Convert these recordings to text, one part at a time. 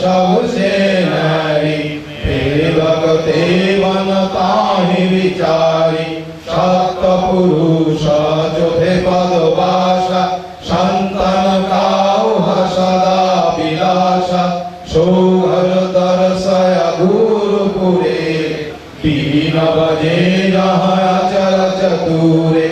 सबसे नरी हे भगते वनता ही विचारी सत्य पुरुष जोधे पदवास संतन काउह सदा विलास सोहर दर्शय गुरुपुरे तीन बजे जहाँ चल चतुरे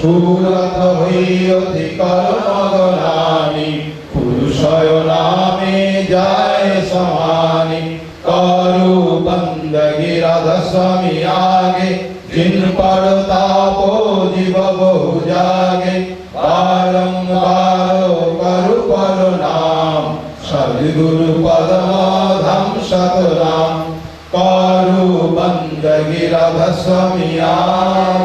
সুরত হইয়তি কর্মগণানি পুরুষয় নামে যায় সমানি। করু বন্দগি রাধস্বামী আগে জিন পর তাপো জীব বহু জাগে বারম্বার করু পর নাম সদগুরু পদমাধম সতনাম করু বন্দগি রাধস্বামী আগে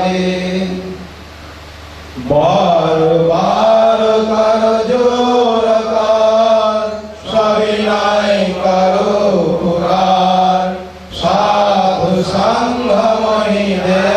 Amém.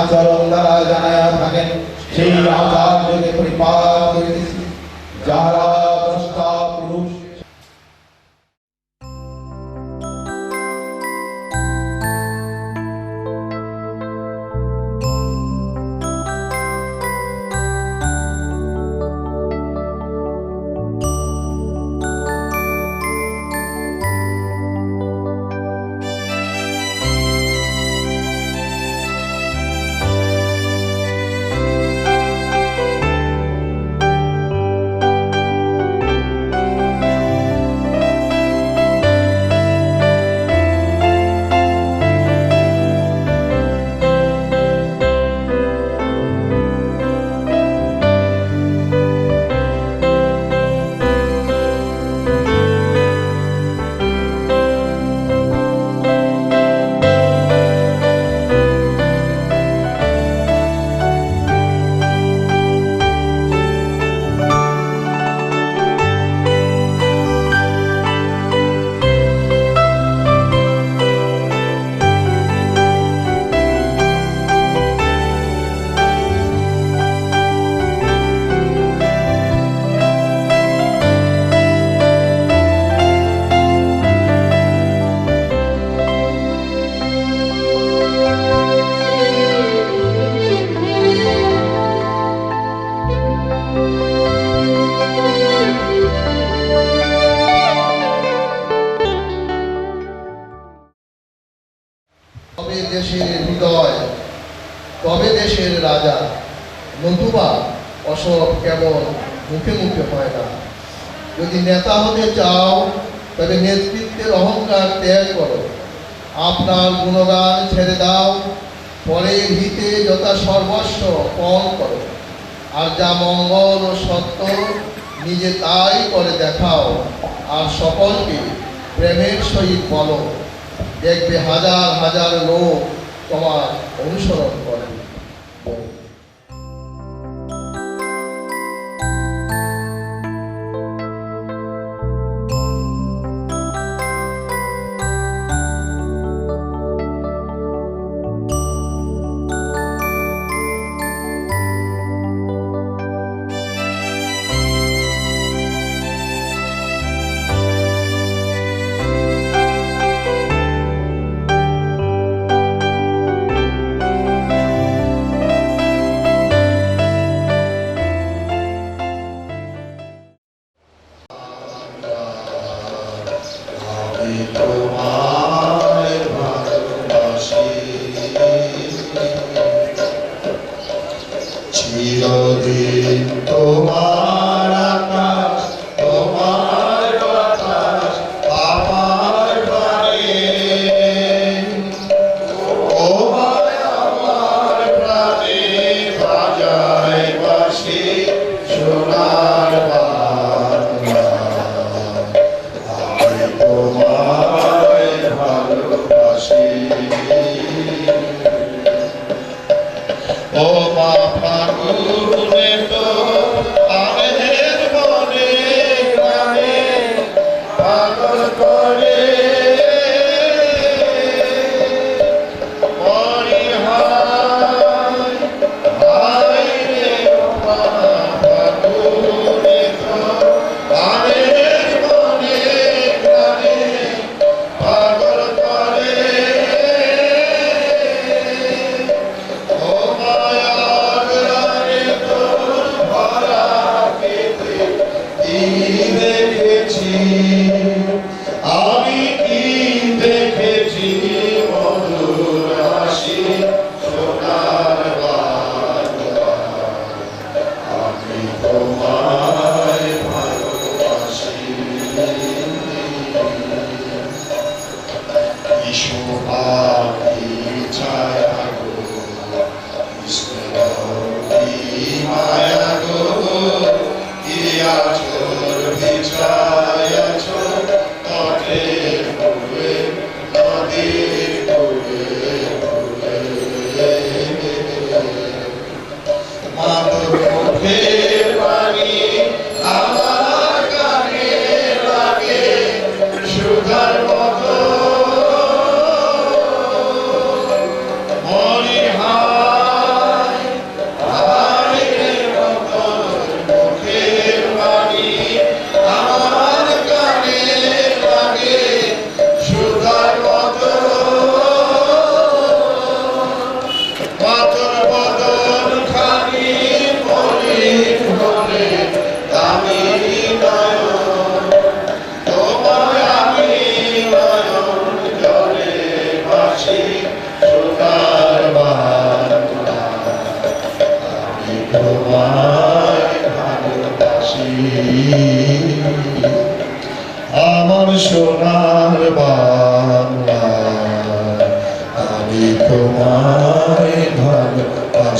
আচরণ দ্বারা জানায়া থাকেন। সেই আচার যদি পরিপাল করো। আর যা মঙ্গল ও সত্য, নিজে তাই করে দেখাও। আর সকলকে প্রেমের সহিত বলো। দেখবে হাজার হাজার লোক তোমার অনুসরণ করে। Oh, my God.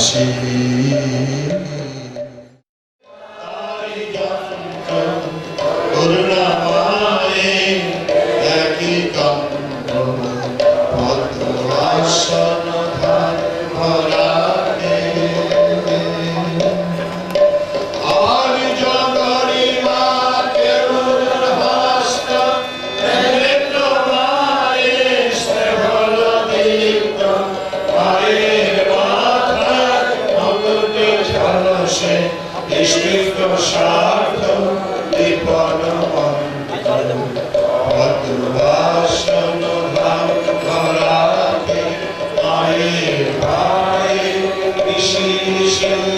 Shri Hare Hare Krishna.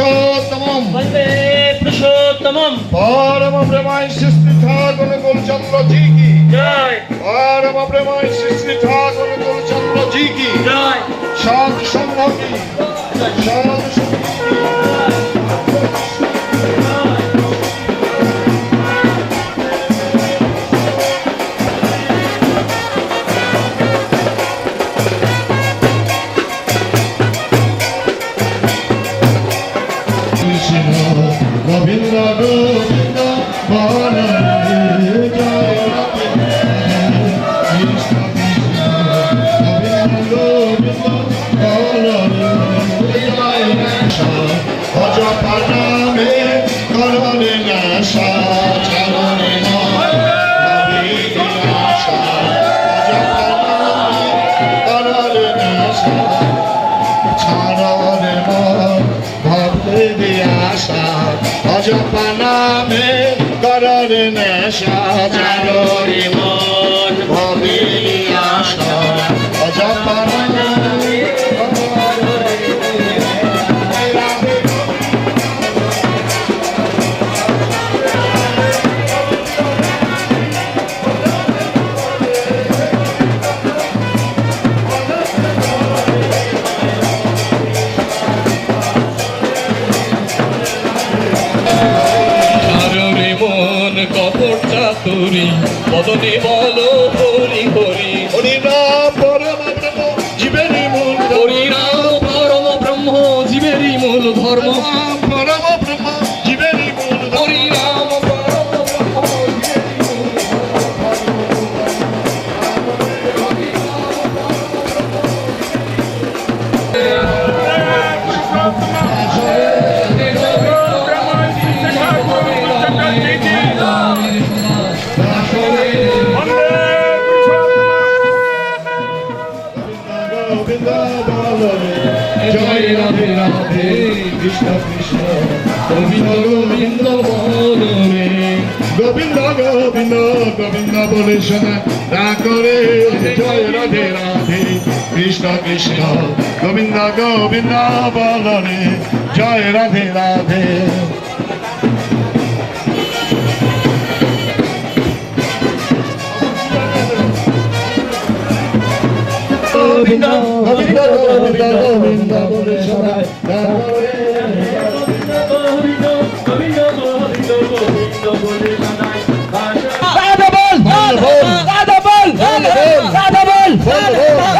পুরুষোত্তমম। বন্দে পুরুষোত্তমম। পরম ব্রহ্মায় সৃষ্টি ঠাকুর গোলচন্দ্র জি কি জয়। পরম ব্রহ্মায় সৃষ্টি ঠাকুর গোলচন্দ্র জি কি সৎ সঙ্গ সৎ সঙ্গ। নেশা জানোরি মন ভবিয়া অজপন 走泥巴路。গোবিন্দ বলরে জয় রাধে রাধে কৃষ্ণ কৃষ্ণ গোবিন্দ গোবিন্দ গোবিন্দ গোবিন্দ গোবিন্দ বলে শোনা না জয় রাধে রাধে কৃষ্ণ কৃষ্ণ গোবিন্দ গোবিন্দ বলরে জয় রাধে রাধে গোবিন্দ গোবিন্দ গোবিন্দ গোবিন্দ বলে করে গোবিন্দ গোবিন্দ গোবিন্দ গোবিন্দ বলে ভাষা রাধা বল রাধা বল রাধা বল বল বল রাধা বল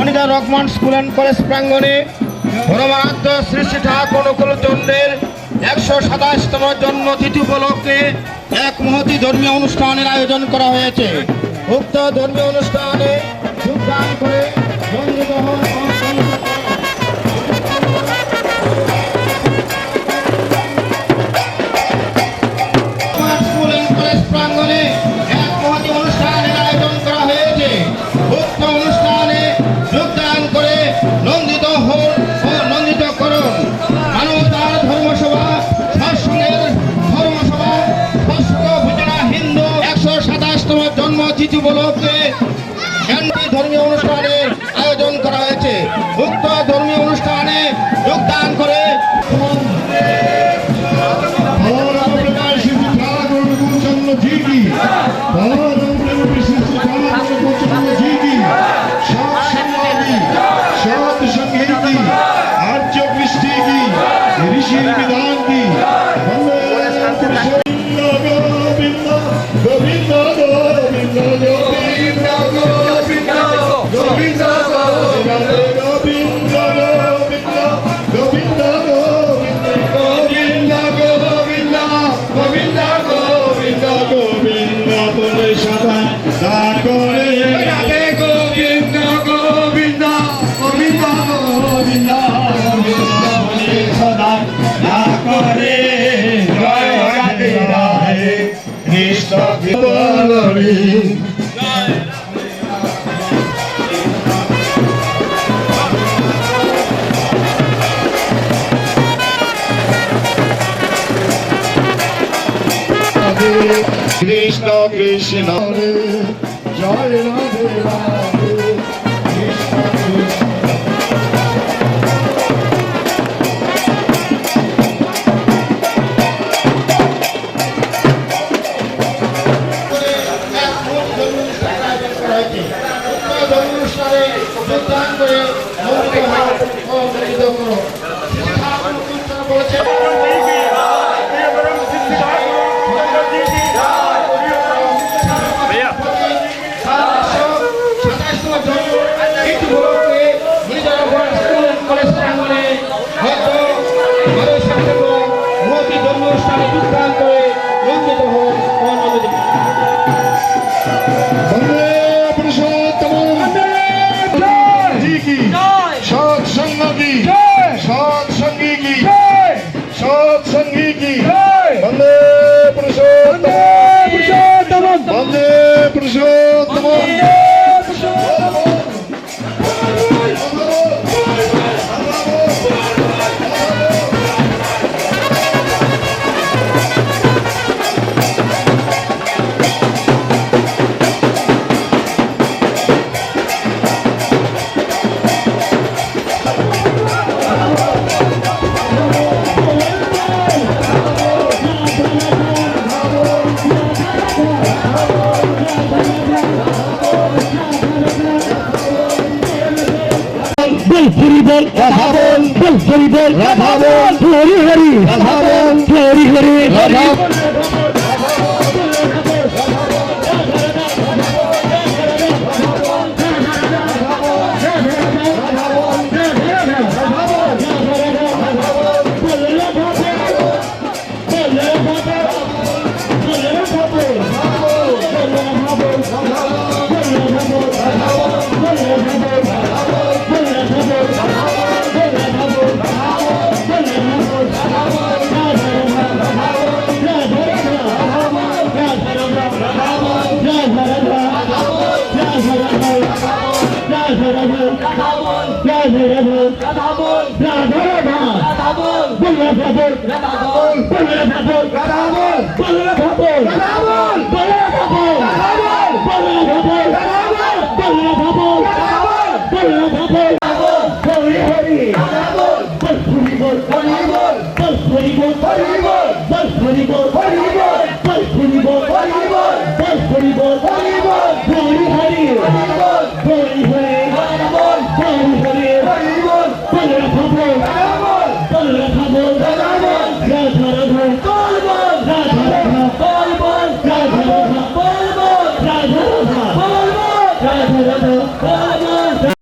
Monida Rahman school and college প্রাঙ্গণে পরমারাধ্য শ্রী শ্রী ঠাকুর অনুকূল চন্দ্রের একশো সাতাশতম জন্মতিথি উপলক্ষে এক মহতি ধর্মীয় অনুষ্ঠানের আয়োজন করা হয়েছে। উক্ত ধর্মীয় অনুষ্ঠানে যোগদান করে যুবলোকে কৃষ্ণ রে জয় রাধে রাধে। হরি বল রাধা বল বল হরি বল রাধা বল হরি হরি রাধা বল হরি হরি রাধা বল রাধে রাধে রাধা বল রাধা রাধা রাধা বল বল রাধা বল রাধা বল বল রাধা বল রাধা বল বল রাধা বল রাধা বল বল রাধা বল রাধা বল বল রাধা বল রাধা বল বল রাধা বল রাধা বল বল রাধা বল হরি হরি রাধা বল বল হরি বল হরি বল বল হরি বল হরি বল বল হরি বল হরি বল বল হরি বল হরি বল বল হরি বল হরি বল হরি হরি হরি বল